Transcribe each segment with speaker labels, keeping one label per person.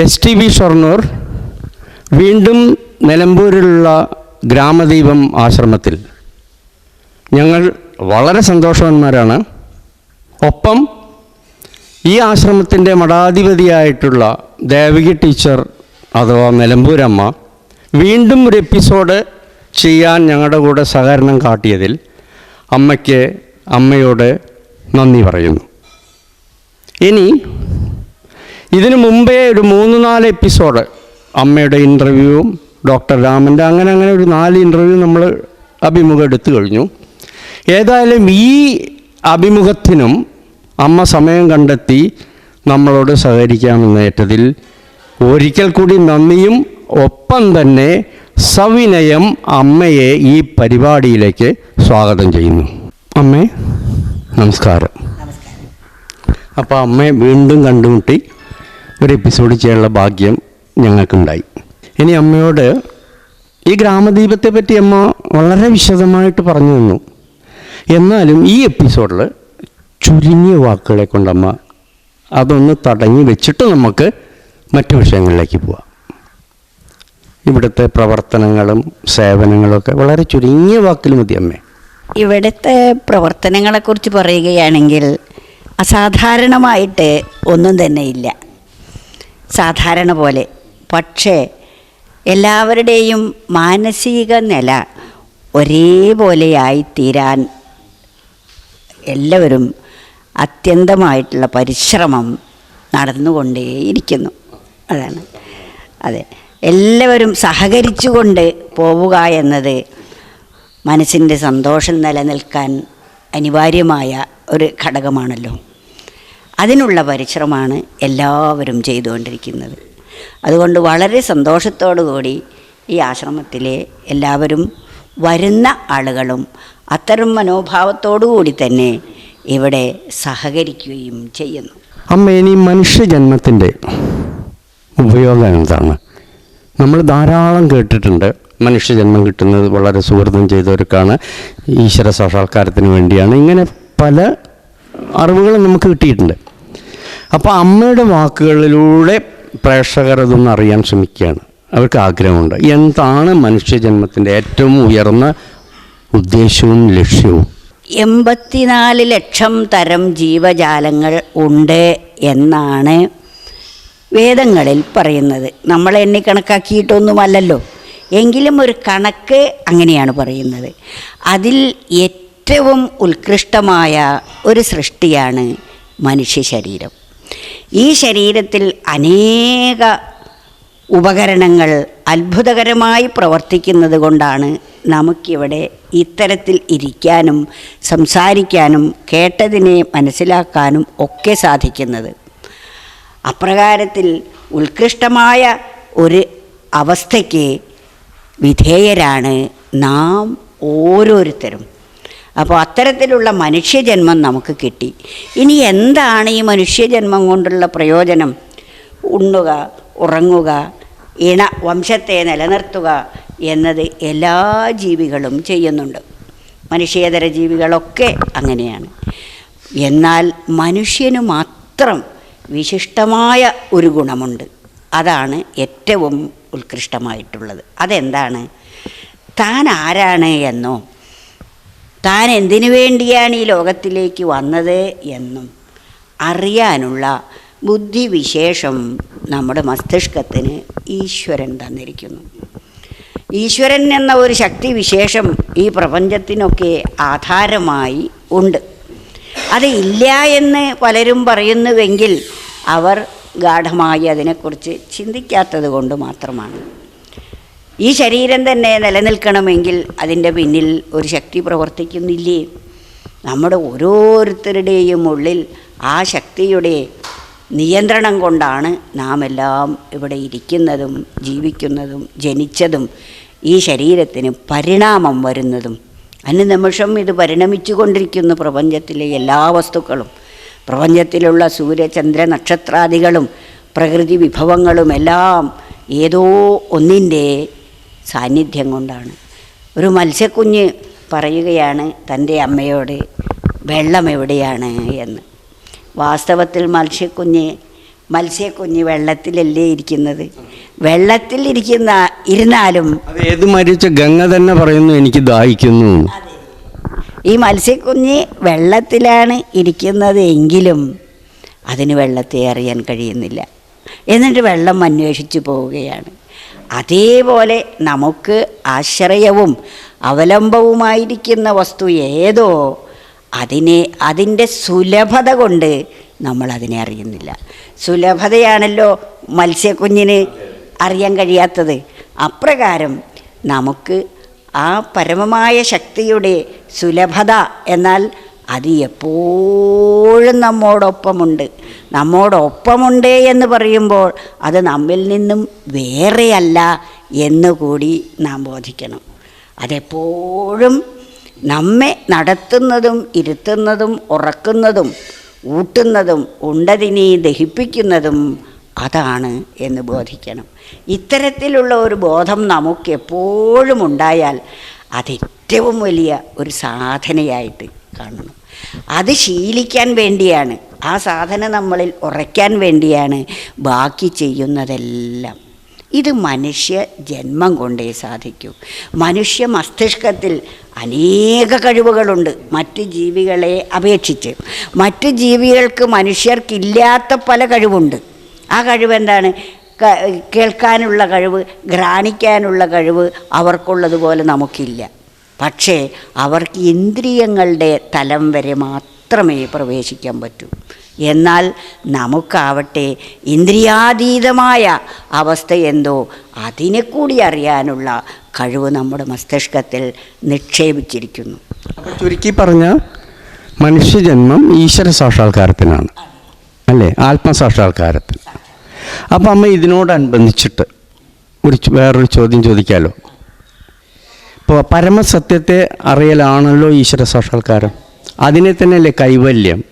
Speaker 1: S T V Shoranur വീണ്ടും നിലമ്പൂരിലുള്ള ഗ്രാമദീപം ആശ്രമത്തിൽ. ഞങ്ങൾ വളരെ സന്തോഷവാന്മാരാണ്. ഒപ്പം ഈ ആശ്രമത്തിന്റെ മഠാധിപതിയായിട്ടുള്ള ദേവകി ടീച്ചർ അഥവാ നിലമ്പൂരമ്മ വീണ്ടും ഒരു എപ്പിസോഡ് ചെയ്യാൻ ഞങ്ങളുടെ കൂടെ സഹകരണം കാട്ടിയതിൽ അമ്മയ്ക്ക് അമ്മയോട് നന്ദി പറയുന്നു. ഇനി ഇതിനു മുമ്പേ ഒരു മൂന്ന് നാല് എപ്പിസോഡ് അമ്മയുടെ ഇന്റർവ്യൂവും ഡോക്ടർ രാമന്റെ അങ്ങനെ അങ്ങനെ ഒരു നാല് ഇന്റർവ്യൂ നമ്മൾ അഭിമുഖം എടുത്തു കഴിഞ്ഞു. ഏതായാലും ഈ അഭിമുഖത്തിനും അമ്മ സമയം കണ്ടെത്തി നമ്മളോട് സഹകരിക്കാമെന്ന് ഏറ്റതിൽ ഒരിക്കൽ കൂടി നന്ദിയും ഒപ്പം തന്നെ സവിനയം അമ്മയെ ഈ പരിപാടിയിലേക്ക് സ്വാഗതം ചെയ്യുന്നു. അമ്മേ നമസ്കാരം. അപ്പോൾ അമ്മയെ വീണ്ടും കണ്ടുമുട്ടി. ഒരു എപ്പിസോഡ് ചെയ്യാനുള്ള ഭാഗ്യം ഞങ്ങൾക്കുണ്ടായി. ഇനി അമ്മയോട് ഈ ഗ്രാമദീപത്തെ പറ്റി അമ്മ വളരെ വിശദമായിട്ട് പറഞ്ഞു തന്നു. എന്നാലും ഈ എപ്പിസോഡിൽ ചുരുങ്ങിയ വാക്കുകളെ കൊണ്ടമ്മ അതൊന്ന് തടഞ്ഞു വെച്ചിട്ട് നമുക്ക് മറ്റു വിഷയങ്ങളിലേക്ക് പോവാം. ഇവിടുത്തെ പ്രവർത്തനങ്ങളും സേവനങ്ങളും ഒക്കെ വളരെ ചുരുങ്ങിയ വാക്കിൽ മതി അമ്മേ.
Speaker 2: ഇവിടുത്തെ പ്രവർത്തനങ്ങളെക്കുറിച്ച് പറയുകയാണെങ്കിൽ അസാധാരണമായിട്ട് ഒന്നും തന്നെ ഇല്ല. സാധാരണ പോലെ. പക്ഷേ എല്ലാവരുടെയും മാനസിക നില ഒരേപോലെയായി തീരാൻ എല്ലാവരും അത്യന്തമായിട്ടുള്ള പരിശ്രമം നടന്നുകൊണ്ടേയിരിക്കുന്നു. അതാണ്. അതെ. എല്ലാവരും സഹകരിച്ചുകൊണ്ട് പോവുക എന്നത് മനസ്സിന്റെ സന്തോഷം നിലനിൽക്കാൻ അനിവാര്യമായ ഒരു ഘടകമാണല്ലോ. അതിനുള്ള പരിശ്രമമാണ് എല്ലാവരും ചെയ്തുകൊണ്ടിരിക്കുന്നത്. അതുകൊണ്ട് വളരെ സന്തോഷത്തോടു കൂടി ഈ ആശ്രമത്തിലെ എല്ലാവരും വരുന്ന ആളുകളും അത്തരം മനോഭാവത്തോടു കൂടി തന്നെ ഇവിടെ സഹകരിക്കുകയും ചെയ്യുന്നു.
Speaker 1: അമ്മ ഇനി മനുഷ്യജന്മത്തിന്റെ ഉപയോഗം എന്താണ്? നമ്മൾ ധാരാളം കേട്ടിട്ടുണ്ട് മനുഷ്യജന്മം കിട്ടുന്നത് വളരെ സുഹൃതം ചെയ്തവർക്കാണ് ഈശ്വര സാക്ഷാത്കാരത്തിന് വേണ്ടിയാണ്. ഇങ്ങനെ പല അറിവുകളും നമുക്ക് കിട്ടിയിട്ടുണ്ട്. അപ്പോൾ അമ്മയുടെ വാക്കുകളിലൂടെ പ്രേക്ഷകർ അറിയാൻ ശ്രമിക്കുകയാണ്. അവർക്ക് ആഗ്രഹമുണ്ട്. എന്താണ് മനുഷ്യജന്മത്തിന്റെ ഏറ്റവും ഉയർന്ന ഉദ്ദേശവും ലക്ഷ്യവും?
Speaker 2: എൺപത്തിനാല് ലക്ഷം തരം ജീവജാലങ്ങൾ ഉണ്ട് എന്നാണ് വേദങ്ങളിൽ പറയുന്നത്. നമ്മൾ എണ്ണി കണക്കാക്കിയിട്ടൊന്നുമല്ലല്ലോ. എങ്കിലും ഒരു കണക്ക് അങ്ങനെയാണ് പറയുന്നത്. അതിൽ ഏറ്റവും ഉത്കൃഷ്ടമായ ഒരു സൃഷ്ടിയാണ് മനുഷ്യ ശരീരം. ഈ ശരീരത്തിൽ അനേക ഉപകരണങ്ങൾ അത്ഭുതകരമായി പ്രവർത്തിക്കുന്നത് കൊണ്ടാണ് നമുക്കിവിടെ ഇത്തരത്തിൽ ഇരിക്കാനും സംസാരിക്കാനും കേട്ടതിനെ മനസ്സിലാക്കാനും ഒക്കെ സാധിക്കുന്നത്. അപ്രകാരത്തിൽ ഉത്കൃഷ്ടമായ ഒരു അവസ്ഥയ്ക്ക് വിധേയരാണ് നാം ഓരോരുത്തരും. അപ്പോൾ അത്തരത്തിലുള്ള മനുഷ്യജന്മം നമുക്ക് കിട്ടി. ഇനി എന്താണ് ഈ മനുഷ്യജന്മം കൊണ്ടുള്ള പ്രയോജനം? ഉണ്ണുക ഉറങ്ങുക ഇണ വംശത്തെ നിലനിർത്തുക എന്നത് എല്ലാ ജീവികളും ചെയ്യുന്നുണ്ട്. മനുഷ്യേതര ജീവികളൊക്കെ അങ്ങനെയാണ്. എന്നാൽ മനുഷ്യന് മാത്രം വിശിഷ്ടമായ ഒരു ഗുണമുണ്ട്. അതാണ് ഏറ്റവും ഉത്കൃഷ്ടമായിട്ടുള്ളത്. അതെന്താണ്? താൻ ആരാണ് എന്നോ താൻ എന്തിനു വേണ്ടിയാണ് ഈ ലോകത്തിലേക്ക് വന്നത് എന്നും അറിയാനുള്ള ബുദ്ധിവിശേഷം നമ്മുടെ മസ്തിഷ്കത്തിന് ഈശ്വരൻ തന്നിരിക്കുന്നു. ഈശ്വരൻ എന്ന ഒരു ശക്തി വിശേഷം ഈ പ്രപഞ്ചത്തിനൊക്കെ ആധാരമായി ഉണ്ട്. അത് ഇല്ല എന്ന് പലരും പറയുന്നുവെങ്കിൽ അവർ ഗാഠമായി അതിനെക്കുറിച്ച് ചിന്തിക്കാത്തത് കൊണ്ട് മാത്രമാണ്. ഈ ശരീരം തന്നെ നിലനിൽക്കണമെങ്കിൽ അതിന്റെ പിന്നിൽ ഒരു ശക്തി പ്രവർത്തിക്കുന്നില്ലേ? നമ്മുടെ ഓരോരുത്തരുടെയും ഉള്ളിൽ ആ ശക്തിയുടെ നിയന്ത്രണം കൊണ്ടാണ് നാം എല്ലാം ഇവിടെ ഇരിക്കുന്നതും ജീവിക്കുന്നതും ജനിച്ചതും ഈ ശരീരത്തിന് പരിണാമം വരുന്നതും. അനുനിമിഷം ഇത് പരിണമിച്ചു കൊണ്ടിരിക്കുന്നു പ്രപഞ്ചത്തിലെ എല്ലാ വസ്തുക്കളും. പ്രപഞ്ചത്തിലുള്ള സൂര്യചന്ദ്ര നക്ഷത്രാദികളും പ്രകൃതി വിഭവങ്ങളും എല്ലാം ഏതോ ഒന്നിന്റെ സാന്നിധ്യം കൊണ്ടാണ്. ഒരു മത്സ്യക്കുഞ്ഞ് പറയുകയാണ് തന്റെ അമ്മയോട് വെള്ളം എവിടെയാണ്? എന്ന്. വാസ്തവത്തിൽ മത്സ്യക്കുഞ്ഞ് മത്സ്യക്കുഞ്ഞ് വെള്ളത്തിലല്ലേ ഇരിക്കുന്നത്? വെള്ളത്തിൽ ഇരിക്കുന്ന ഇരുന്നാലും
Speaker 1: ഏത് മരിച്ച ഗംഗ തന്നെ പറയുന്നു എനിക്ക് ദാഹിക്കുന്നു.
Speaker 2: ഈ മത്സ്യക്കുഞ്ഞ് വെള്ളത്തിലാണ് ഇരിക്കുന്നത് എങ്കിലും അതിന് വെള്ളത്തെ അറിയാൻ കഴിയുന്നില്ല. എന്നിട്ട് വെള്ളം അന്വേഷിച്ചു പോവുകയാണ്. അതേപോലെ നമുക്ക് ആശ്രയവും അവലംബവുമായിരിക്കുന്ന വസ്തു ഏതോ അതിനെ അതിന്റെ സുലഭത കൊണ്ട് നമ്മൾ അതിനെ അറിയുന്നില്ല. സുലഭതയാണല്ലോ മത്സ്യക്കുഞ്ഞിന് അറിയാൻ കഴിയാത്തത്. അപ്രകാരം നമുക്ക് ആ പരമമായ ശക്തിയുടെ സുലഭത എന്നാൽ അത് എപ്പോഴും നമ്മോടൊപ്പമുണ്ട്. നമ്മോടൊപ്പമുണ്ട് എന്ന് പറയുമ്പോൾ അത് നമ്മിൽ നിന്നും വേറെയല്ല എന്നുകൂടി നാം ബോധിക്കണം. അതെപ്പോഴും നമ്മെ നടത്തുന്നതും ഇരുത്തുന്നതും ഉറക്കുന്നതും ഊട്ടുന്നതും ഉണ്ടതിനെ ദഹിപ്പിക്കുന്നതും അതാണ് എന്ന് ബോധിക്കണം. ഇത്തരത്തിലുള്ള ഒരു ബോധം നമുക്ക് എപ്പോഴും ഉണ്ടായാൽ അതേറ്റവും വലിയ ഒരു സാധനയായിട്ട് കാണണം. അത് ശീലിക്കാൻ വേണ്ടിയാണ്. ആ സാധന നമ്മളിൽ ഉറയ്ക്കാൻ വേണ്ടിയാണ് ബാക്കി ചെയ്യുന്നതെല്ലാം. ഇത് മനുഷ്യ ജന്മം കൊണ്ടേ സാധിക്കൂ. മനുഷ്യ മസ്തിഷ്കത്തിൽ അനേക കഴിവുകളുണ്ട്. മറ്റ് ജീവികളെ അപേക്ഷിച്ച്. മറ്റ് ജീവികൾക്ക് മനുഷ്യർക്കില്ലാത്ത പല കഴിവുണ്ട്. ആ കഴിവെന്താണ്? കേൾക്കാനുള്ള കഴിവ് ഘ്രാണിക്കാനുള്ള കഴിവ് അവർക്കുള്ളതുപോലെ നമുക്കില്ല. പക്ഷേ അവർക്ക് ഇന്ദ്രിയങ്ങളുടെ തലം വരെ മാത്രമേ പ്രവേശിക്കാൻ പറ്റൂ. എന്നാൽ നമുക്കാവട്ടെ ഇന്ദ്രിയാതീതമായ അവസ്ഥ എന്തോ അതിനെ കൂടി അറിയാനുള്ള കഴിവ് നമ്മുടെ മസ്തിഷ്കത്തിൽ നിക്ഷേപിച്ചിരിക്കുന്നു.
Speaker 1: അപ്പോൾ ചുരുക്കി പറഞ്ഞ മനുഷ്യജന്മം ഈശ്വര സാക്ഷാത്കാരത്തിനാണ് അല്ലേ? ആത്മസാക്ഷാത്കാരത്തിന്. അപ്പം അമ്മ ഇതിനോടനുബന്ധിച്ചിട്ട് ഒരു വേറൊരു ചോദ്യം ചോദിക്കാമല്ലോ ഇപ്പോൾ പരമസത്യത്തെ അറിയലാണല്ലോ ഈശ്വര സാക്ഷാത്കാരം അതിനെ തന്നെയല്ലേ കൈവല്യം?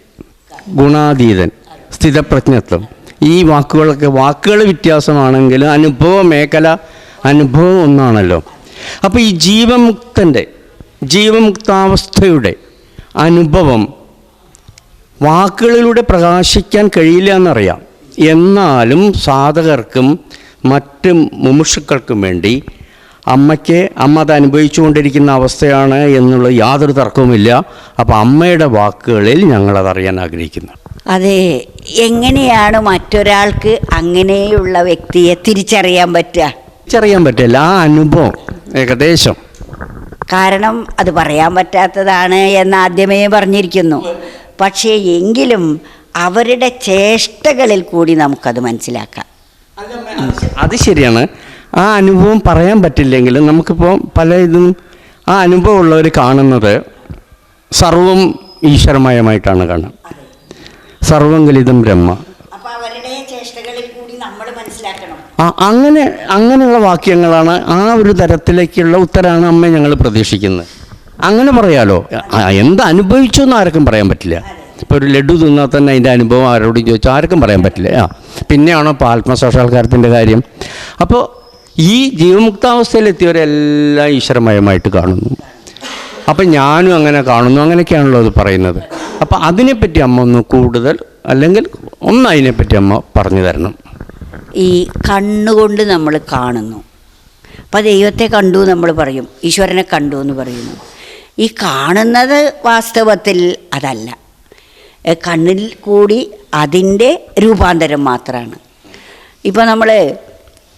Speaker 1: ഗുണാതീതൻ സ്ഥിതപ്രജ്ഞത്വം. ഈ വാക്കുകളൊക്കെ വാക്കുകൾ വ്യത്യാസമാണെങ്കിലും അനുഭവ മേഖല അനുഭവം ഒന്നാണല്ലോ. അപ്പോൾ ഈ ജീവമുക്തന്റെ ജീവമുക്താവസ്ഥയുടെ അനുഭവം വാക്കുകളിലൂടെ പ്രകാശിക്കാൻ കഴിയില്ല എന്നറിയാം. എന്നാലും സാധകർക്കും മറ്റ് മുമുഷുക്കൾക്കും വേണ്ടി അമ്മയ്ക്ക് അമ്മ അത് അനുഭവിച്ചുകൊണ്ടിരിക്കുന്ന അവസ്ഥയാണ് എന്നുള്ള യാതൊരു തർക്കവുമില്ല. അപ്പോൾ അമ്മയുടെ വാക്കുകളിൽ ഞങ്ങളത് അറിയാൻ ആഗ്രഹിക്കുന്നു.
Speaker 2: അതെ എങ്ങനെയാണ് മറ്റൊരാൾക്ക് അങ്ങനെയുള്ള വ്യക്തിയെ തിരിച്ചറിയാൻ പറ്റുക?
Speaker 1: തിരിച്ചറിയാൻ പറ്റില്ല. ആ അനുഭവം ഏകദേശം.
Speaker 2: കാരണം അത് പറയാൻ പറ്റാത്തതാണ് എന്ന് ആദ്യമേ പറഞ്ഞിരിക്കുന്നു. പക്ഷേ എങ്കിലും അവരുടെ ചേഷ്ടകളിൽ കൂടി നമുക്കത് മനസ്സിലാക്കാം.
Speaker 1: അത് ശരിയാണ്. ആ അനുഭവം പറയാൻ പറ്റില്ലെങ്കിലും നമുക്കിപ്പോൾ പല ഇതും ആ അനുഭവം ഉള്ളവർ കാണുന്നത് സർവം ഈശ്വരമയമായിട്ടാണ് കാണുക. സർവം ഗലിതം ബ്രഹ്മ. ആ അങ്ങനെ അങ്ങനെയുള്ള വാക്യങ്ങളാണ് ആ ഒരു തരത്തിലേക്കുള്ള ഉത്തരമാണ് അമ്മ ഞങ്ങൾ പ്രതീക്ഷിക്കുന്നത്. അങ്ങനെ പറയാലോ? എന്ത് അനുഭവിച്ചു എന്ന് ആർക്കും പറയാൻ പറ്റില്ല. ഇപ്പോൾ ഒരു ലഡു തിന്നാൽ തന്നെ അതിന്റെ അനുഭവം ആരോടും ചോദിച്ചാൽ ആർക്കും പറയാൻ പറ്റില്ല. ആ പിന്നെയാണോ ഇപ്പോൾ ആത്മസാക്ഷാത്കാരത്തിന്റെ കാര്യം? അപ്പോൾ ഈ ജീവമുക്താവസ്ഥയിലെത്തിയവരെല്ലാം ഈശ്വരമയമായിട്ട് കാണുന്നു. അപ്പം ഞാനും അങ്ങനെ കാണുന്നു. അങ്ങനെയൊക്കെയാണല്ലോ അത് പറയുന്നത്. അപ്പം അതിനെപ്പറ്റി അമ്മ ഒന്ന് കൂടുതൽ അല്ലെങ്കിൽ ഒന്ന് അതിനെപ്പറ്റി അമ്മ പറഞ്ഞു തരണം.
Speaker 2: ഈ കണ്ണുകൊണ്ട് നമ്മൾ കാണുന്നു. അപ്പം ദൈവത്തെ കണ്ടു നമ്മൾ പറയും. ഈശ്വരനെ കണ്ടു എന്ന് പറയുന്നു. ഈ കാണുന്നത് വാസ്തവത്തിൽ അതല്ല. കണ്ണിൽ കൂടി അതിന്റെ രൂപാന്തരം മാത്രമാണ് ഇപ്പോൾ നമ്മൾ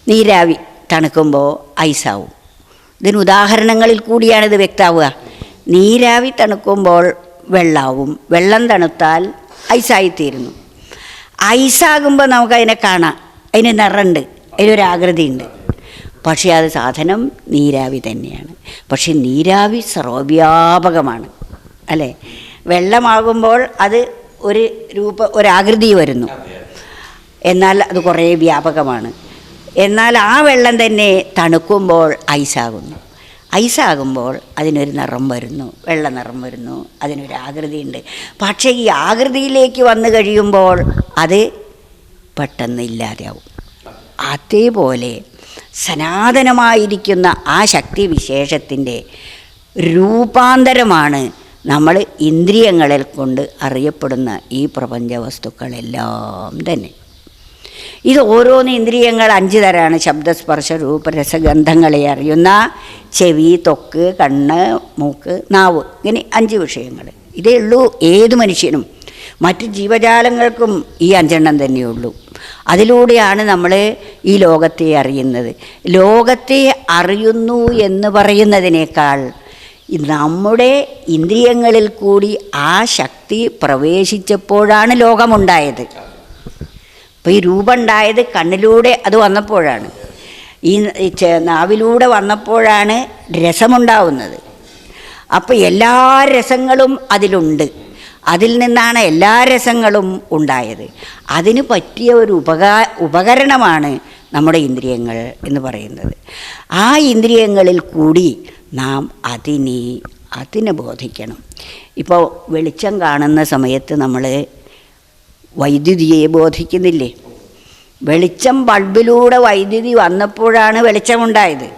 Speaker 2: നീരാവി. തണുക്കുമ്പോൾ ഐസാവും. ഇതിന് ഉദാഹരണങ്ങളിൽ കൂടിയാണ് ഇത് വ്യക്തമാവുക നീരാവി തണുക്കുമ്പോൾ വെള്ളാവും. വെള്ളം തണുത്താൽ ഐസായിത്തീരുന്നു. ഐസാകുമ്പോൾ നമുക്കതിനെ കാണാം. അതിന് നിറണ്ട്. അതിനൊരാകൃതിയുണ്ട്. പക്ഷേ അത് സാധനം നീരാവി തന്നെയാണ്. പക്ഷേ നീരാവി സർവവ്യാപകമാണ്. അല്ലേ? വെള്ളമാകുമ്പോൾ അത് ഒരു രൂപ ഒരാകൃതി വരുന്നു. എന്നാൽ അത് കുറേ വ്യാപകമാണ്. എന്നാൽ ആ വെള്ളം തന്നെ തണുക്കുമ്പോൾ ഐസാകുന്നു. ഐസാകുമ്പോൾ അതിനൊരു നിറം വരുന്നു. വെള്ള നിറം വരുന്നു. അതിനൊരു ആകൃതിയുണ്ട്. പക്ഷേ ഈ ആകൃതിയിലേക്ക് വന്നു കഴിയുമ്പോൾ അത് പെട്ടെന്ന് ഇല്ലാതെയാവും. അതേപോലെ സനാതനമായിരിക്കുന്ന ആ ശക്തി വിശേഷത്തിന്റെ രൂപാന്തരമാണ് നമ്മൾ ഇന്ദ്രിയങ്ങളിൽ കൊണ്ട് അറിയപ്പെടുന്ന ഈ പ്രപഞ്ച വസ്തുക്കളെല്ലാം തന്നെ. ഇത് ഓരോന്ന് ഇന്ദ്രിയങ്ങൾ അഞ്ച് തരാണ്. ശബ്ദസ്പർശ രൂപരസഗന്ധങ്ങളെ അറിയുന്ന ചെവി തൊക്ക് കണ്ണ് മൂക്ക് നാവ് ഇങ്ങനെ അഞ്ച് വിഷയങ്ങൾ. ഇതേ ഉള്ളൂ ഏത് മനുഷ്യനും. മറ്റ് ജീവജാലങ്ങൾക്കും ഈ അഞ്ചെണ്ണം തന്നെയുള്ളൂ അതിലൂടെയാണ് നമ്മൾ ഈ ലോകത്തെ അറിയുന്നത്. ലോകത്തെ അറിയുന്നു എന്ന് പറയുന്നതിനേക്കാൾ നമ്മുടെ ഇന്ദ്രിയങ്ങളിൽ കൂടി ആ ശക്തി പ്രവേശിച്ചപ്പോഴാണ് ലോകമുണ്ടായത്. അപ്പോൾ ഈ രൂപം ഉണ്ടായത് കണ്ണിലൂടെ അത് വന്നപ്പോഴാണ്. ഈ നാവിലൂടെ വന്നപ്പോഴാണ് രസമുണ്ടാവുന്നത്. അപ്പോൾ എല്ലാ രസങ്ങളും അതിലുണ്ട്. അതിൽ നിന്നാണ് എല്ലാ രസങ്ങളും ഉണ്ടായത്. അതിന് പറ്റിയ ഒരു ഉപകാ ഉപകരണമാണ് നമ്മുടെ ഇന്ദ്രിയങ്ങൾ എന്ന് പറയുന്നത്. ആ ഇന്ദ്രിയങ്ങളിൽ കൂടി നാം അതിനെ അതിനെ ബോധിക്കണം. ഇപ്പോൾ വെളിച്ചം കാണുന്ന സമയത്ത് നമ്മൾ വൈദ്യുതിയെ ബോധിക്കുന്നില്ലേ? വെളിച്ചം ബൾബിലൂടെ വൈദ്യുതി വന്നപ്പോഴാണ് വെളിച്ചമുണ്ടായത്.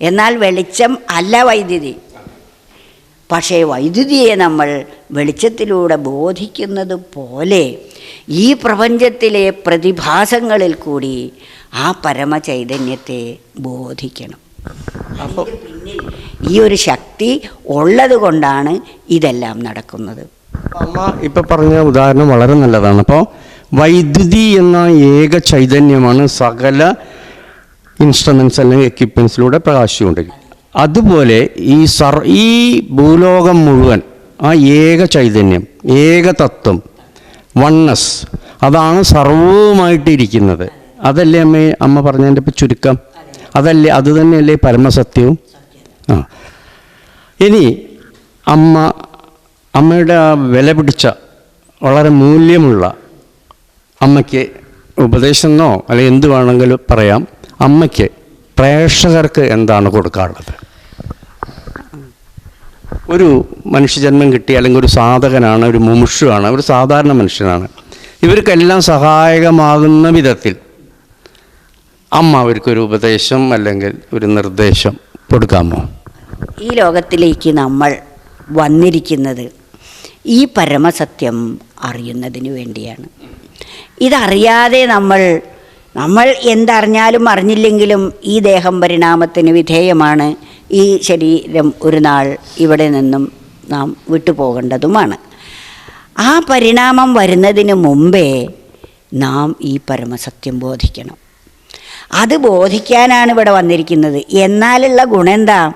Speaker 2: എന്നാൽ വെളിച്ചം അല്ല വൈദ്യുതി. പക്ഷേ വൈദ്യുതിയെ നമ്മൾ വെളിച്ചത്തിലൂടെ ബോധിക്കുന്നത് പോലെ ഈ പ്രപഞ്ചത്തിലെ പ്രതിഭാസങ്ങളിൽ കൂടി ആ പരമചൈതന്യത്തെ ബോധിക്കണം. അപ്പോൾ ഈ ഒരു ശക്തി ഉള്ളത് കൊണ്ടാണ് ഇതെല്ലാം നടക്കുന്നത്.
Speaker 1: അമ്മ ഇപ്പൊ പറഞ്ഞ ഉദാഹരണം വളരെ നല്ലതാണ്. അപ്പോൾ വൈദ്യുതി എന്ന ഏക ചൈതന്യമാണ് സകല ഇൻസ്ട്രുമെന്റ്സ് അല്ലെങ്കിൽ എക്യുപ്മെൻസിലൂടെ പ്രകാശിച്ചുകൊണ്ടിരിക്കുന്നത്. അതുപോലെ ഈ സർ ഈ ഭൂലോകം മുഴുവൻ ആ ഏക ചൈതന്യം ഏക തത്വം വണ്ണസ് അതാണ് സർവവുമായിട്ടിരിക്കുന്നത് അതല്ലേ അമ്മ അമ്മ പറഞ്ഞതിന്റെ ഇപ്പം ചുരുക്കം? അതല്ലേ അത് തന്നെയല്ലേ പരമസത്യവും? ആ. ഇനി അമ്മ അമ്മയുടെ ആ വില പിടിച്ച വളരെ മൂല്യമുള്ള അമ്മയ്ക്ക് ഉപദേശമെന്നോ അല്ലെങ്കിൽ എന്ത് വേണമെങ്കിലും പറയാം. അമ്മയ്ക്ക് പ്രേക്ഷകർക്ക് എന്താണ് കൊടുക്കാറുള്ളത്? ഒരു മനുഷ്യജന്മം കിട്ടി അല്ലെങ്കിൽ ഒരു സാധകനാണ് ഒരു മുമുഷുവാണ് ഒരു സാധാരണ മനുഷ്യനാണ്. ഇവർക്കെല്ലാം സഹായകമാകുന്ന വിധത്തിൽ അമ്മ അവർക്കൊരു ഉപദേശം അല്ലെങ്കിൽ ഒരു നിർദ്ദേശം കൊടുക്കാമോ?
Speaker 2: ഈ ലോകത്തിലേക്ക് നമ്മൾ വന്നിരിക്കുന്നത് ഈ പരമസത്യം അറിയുന്നതിന് വേണ്ടിയാണ്. ഇതറിയാതെ നമ്മൾ നമ്മൾ എന്തറിഞ്ഞാലും അറിഞ്ഞില്ലെങ്കിലും ഈ ദേഹം പരിണാമത്തിന് വിധേയമാണ്. ഈ ശരീരം ഒരു നാൾ ഇവിടെ നിന്നും നാം വിട്ടുപോകേണ്ടതുമാണ്. ആ പരിണാമം വരുന്നതിന് മുമ്പേ നാം ഈ പരമസത്യം ബോധിക്കണം. അത് ബോധിക്കാനാണ് ഇവിടെ വന്നിരിക്കുന്നത്. എന്നാലുള്ള ഗുണം എന്താ?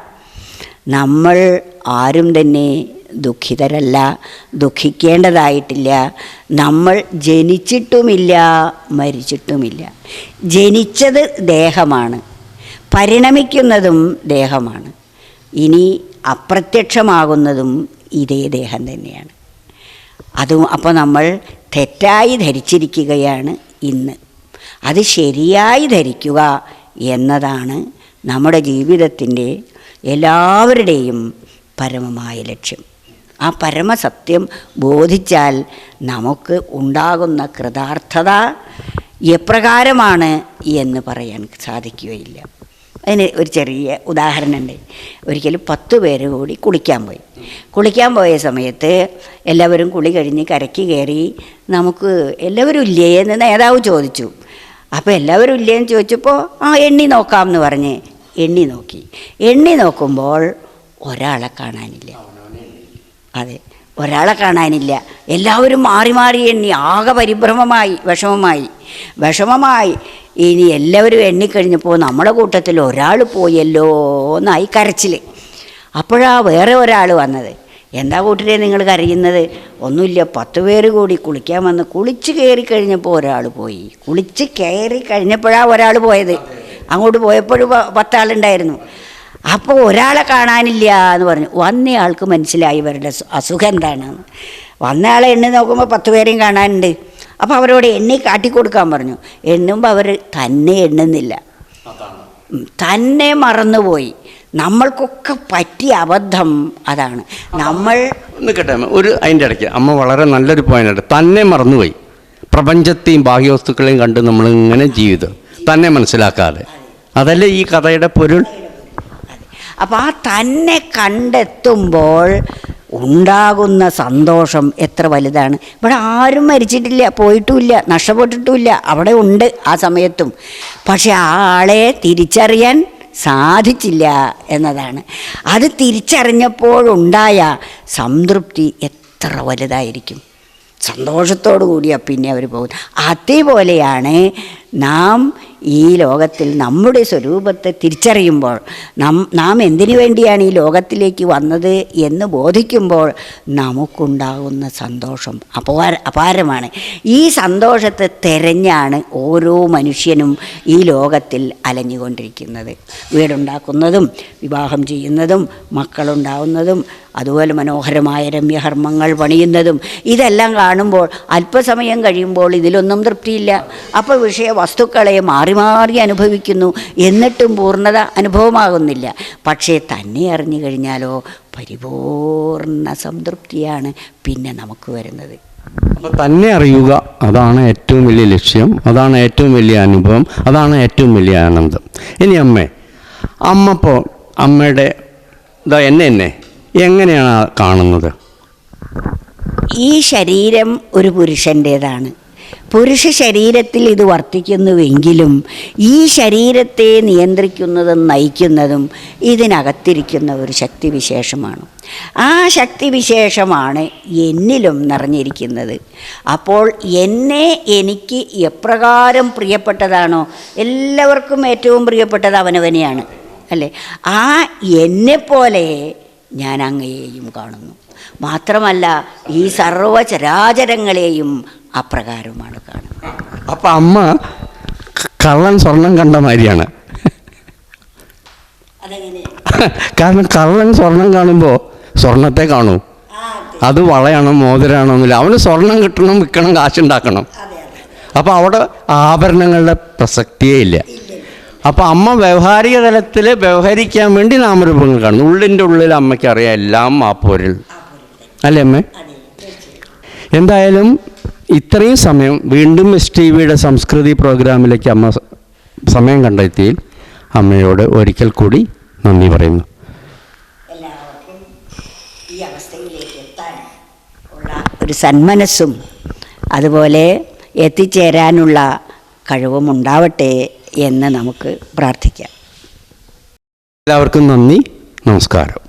Speaker 2: നമ്മൾ ആരും തന്നെ ദുഃഖിതരല്ല ദുഃഖിക്കേണ്ടതായിട്ടില്ല. നമ്മൾ ജനിച്ചിട്ടുമില്ല മരിച്ചിട്ടുമില്ല. ജനിച്ചത് ദേഹമാണ് പരിണമിക്കുന്നതും ദേഹമാണ്. ഇനി അപ്രത്യക്ഷമാകുന്നതും ഇതേ ദേഹം തന്നെയാണ്. അതും അപ്പോൾ നമ്മൾ തെറ്റായി ധരിച്ചിരിക്കുകയാണ് ഇന്ന്. അത് ശരിയായി ധരിക്കുക എന്നതാണ് നമ്മുടെ ജീവിതത്തിന്റെ എല്ലാവരുടെയും പരമമായ ലക്ഷ്യം. ആ പരമസത്യം ബോധിച്ചാൽ നമുക്ക് ഉണ്ടാകുന്ന കൃതാർത്ഥത എപ്രകാരമാണ് എന്ന് പറയാൻ സാധിക്കുകയില്ല. അതിന് ഒരു ചെറിയ ഉദാഹരണമുണ്ട്. ഒരിക്കലും പത്ത് പേര് കൂടി കുളിക്കാൻ പോയി. കുളിക്കാൻ പോയ സമയത്ത് എല്ലാവരും കുളി കഴിഞ്ഞ് കരയ്ക്ക് കയറി നമുക്ക് എല്ലാവരും ഇല്ലേ എന്ന് നേതാവ് ചോദിച്ചു. അപ്പോൾ എല്ലാവരും ഇല്ലേ എന്ന് ചോദിച്ചപ്പോൾ ആ എണ്ണി നോക്കാം എന്ന് പറഞ്ഞ് എണ്ണി നോക്കി. എണ്ണി നോക്കുമ്പോൾ ഒരാളെ കാണാനില്ല. അതെ. ഒരാളെ കാണാനില്ല. എല്ലാവരും മാറി മാറി എണ്ണി ആകെ പരിഭ്രമമായി വിഷമമായി. വിഷമമായി. ഇനി എല്ലാവരും എണ്ണിക്കഴിഞ്ഞപ്പോൾ നമ്മുടെ കൂട്ടത്തിൽ ഒരാൾ പോയല്ലോ എന്നായി കരച്ചിൽ അപ്പോഴാ വേറെ ഒരാൾ വന്നത്. എന്താ കൂട്ടരെ നിങ്ങൾ കരയുന്നത്? ഒന്നുമില്ല പത്ത് പേര് കൂടി കുളിക്കാൻ വന്ന് കുളിച്ച് കയറി കഴിഞ്ഞപ്പോൾ ഒരാൾ പോയി. കുളിച്ച് കയറി കഴിഞ്ഞപ്പോഴാണ് ഒരാൾ പോയത്. അങ്ങോട്ട് പോയപ്പോഴും പത്താളുണ്ടായിരുന്നു. അപ്പോൾ ഒരാളെ കാണാനില്ല എന്ന് പറഞ്ഞു. വന്നയാൾക്ക് മനസ്സിലായി ഇവരുടെ അസുഖം എന്താണെന്ന്. വന്നയാളെ എണ്ണി നോക്കുമ്പോൾ പത്ത് പേരെയും കാണാനുണ്ട്. അപ്പോൾ അവരോട് എണ്ണി കാട്ടിക്കൊടുക്കാൻ പറഞ്ഞു. എണ്ണുമ്പോൾ അവർ തന്നെ എണ്ണുന്നില്ല. തന്നെ മറന്നുപോയി. നമ്മൾക്കൊക്കെ പറ്റിയ അബദ്ധം അതാണ്. നമ്മൾ
Speaker 1: നിൽക്കട്ടെ ഒരു അതിന്റെ ഇടയ്ക്ക്. അമ്മ വളരെ നല്ലൊരു പോയിന്റ് തന്നെ മറന്നുപോയി. പ്രപഞ്ചത്തെയും ബാഹ്യവസ്തുക്കളെയും കണ്ട് നമ്മളിങ്ങനെ ജീവിതം. തന്നെ മനസ്സിലാക്കാതെ. അതല്ലേ ഈ കഥയുടെ പൊരുൾ?
Speaker 2: അപ്പോൾ ആ തന്നെ കണ്ടെത്തുമ്പോൾ ഉണ്ടാകുന്ന സന്തോഷം എത്ര വലുതാണ്. ഇവിടെ ആരും മരിച്ചിട്ടില്ല പോയിട്ടുമില്ല നഷ്ടപ്പെട്ടിട്ടുമില്ല അവിടെ ഉണ്ട് ആ സമയത്തും. പക്ഷെ ആ ആളെ തിരിച്ചറിയാൻ സാധിച്ചില്ല എന്നതാണ്. അത് തിരിച്ചറിഞ്ഞപ്പോഴുണ്ടായ സംതൃപ്തി എത്ര വലുതായിരിക്കും. സന്തോഷത്തോടു കൂടിയാണ് പിന്നെ അവർ പോകുന്നത്. അതേപോലെയാണ് നാം ഈ ലോകത്തിൽ നമ്മുടെ സ്വരൂപത്തെ തിരിച്ചറിയുമ്പോൾ നം നാം എന്തിനു വേണ്ടിയാണ് ഈ ലോകത്തിലേക്ക് വന്നത് എന്ന് ബോധിക്കുമ്പോൾ നമുക്കുണ്ടാകുന്ന സന്തോഷം അപാര അപാരമാണ്. ഈ സന്തോഷത്തെ തെരഞ്ഞാണ് ഓരോ മനുഷ്യനും ഈ ലോകത്തിൽ അലഞ്ഞുകൊണ്ടിരിക്കുന്നത്. വീടുണ്ടാക്കുന്നതും വിവാഹം ചെയ്യുന്നതും മക്കളുണ്ടാവുന്നതും അതുപോലെ മനോഹരമായ രമ്യഹർമ്മങ്ങൾ പണിയുന്നതും ഇതെല്ലാം കാണുമ്പോൾ അല്പസമയം കഴിയുമ്പോൾ ഇതിലൊന്നും തൃപ്തിയില്ല. അപ്പോൾ വിഷയ വസ്തുക്കളെ മാറി മാറി മാറി അനുഭവിക്കുന്നു എന്നിട്ടും പൂർണത അനുഭവമാകുന്നില്ല. പക്ഷേ തന്നെ അറിഞ്ഞു കഴിഞ്ഞാലോ പരിപൂർണ സംതൃപ്തിയാണ് പിന്നെ നമുക്ക് വരുന്നത്.
Speaker 1: അപ്പോൾ തന്നെ അറിയുക അതാണ് ഏറ്റവും വലിയ ലക്ഷ്യം അതാണ് ഏറ്റവും വലിയ അനുഭവം അതാണ് ഏറ്റവും വലിയ ആനന്ദം. ഇനി അമ്മേ അമ്മ ഇപ്പോൾ അമ്മയുടെ ഇതാ എന്നെ എന്നെ എങ്ങനെയാണ് കാണുന്നത്?
Speaker 2: ഈ ശരീരം ഒരു പുരുഷന്റേതാണ് പുരുഷ ശരീരത്തിൽ ഇത് വർത്തിക്കുന്നുവെങ്കിലും ഈ ശരീരത്തെ നിയന്ത്രിക്കുന്നതും നയിക്കുന്നതും ഇതിനകത്തിരിക്കുന്ന ഒരു ശക്തിവിശേഷമാണ്. ആ ശക്തിവിശേഷമാണ് എന്നിലും നിറഞ്ഞിരിക്കുന്നത്. അപ്പോൾ എന്നെ എനിക്ക് എപ്രകാരം പ്രിയപ്പെട്ടതാണോ? എല്ലാവർക്കും ഏറ്റവും പ്രിയപ്പെട്ടത് അവനവനെയാണ് അല്ലേ? ആ എന്നെപ്പോലെ ഞാൻ അങ്ങയെയും കാണുന്നു. മാത്രമല്ല ഈ സർവചരാചരങ്ങളെയും അപ്രകാരമാണ് കാണുന്നത്.
Speaker 1: അപ്പം അമ്മ കള്ളൻ സ്വർണം കണ്ട മാതിരിയാണ്. കാരണം കള്ളൻ സ്വർണം കാണുമ്പോൾ സ്വർണത്തെ കാണൂ. അത്. വളയാണോ മോതിരാണോ എന്നില്ല. അവന് സ്വർണം കിട്ടണം വിൽക്കണം കാശുണ്ടാക്കണം. അപ്പോൾ അവിടെ ആഭരണങ്ങളുടെ പ്രസക്തിയേ ഇല്ല. അപ്പോൾ അമ്മ വ്യവഹാരിക തലത്തിൽ വ്യവഹരിക്കാൻ വേണ്ടി നാമരൂപങ്ങൾ കാണുന്നു. ഉള്ളിന്റെ ഉള്ളിൽ അമ്മയ്ക്ക് അറിയാം എല്ലാം ആ പോരിൽ അല്ലേ അമ്മേ? എന്തായാലും ഇത്രയും സമയം വീണ്ടും എസ് ടി വിയുടെ സംസ്കൃതി പ്രോഗ്രാമിലേക്ക് അമ്മ സമയം കണ്ടെത്തിയിൽ അമ്മയോട് ഒരിക്കൽ കൂടി നന്ദി പറയുന്നു.
Speaker 2: എല്ലാവർക്കും ഈ അവസ്ഥയിലേക്ക് എത്താൻ ഉള്ള ഒരു സന്മനസ്സും അതുപോലെ എത്തിച്ചേരാനുള്ള കഴിവും ഉണ്ടാവട്ടെ എന്ന് നമുക്ക് പ്രാർത്ഥിക്കാം.
Speaker 1: എല്ലാവർക്കും നന്ദി. നമസ്കാരം.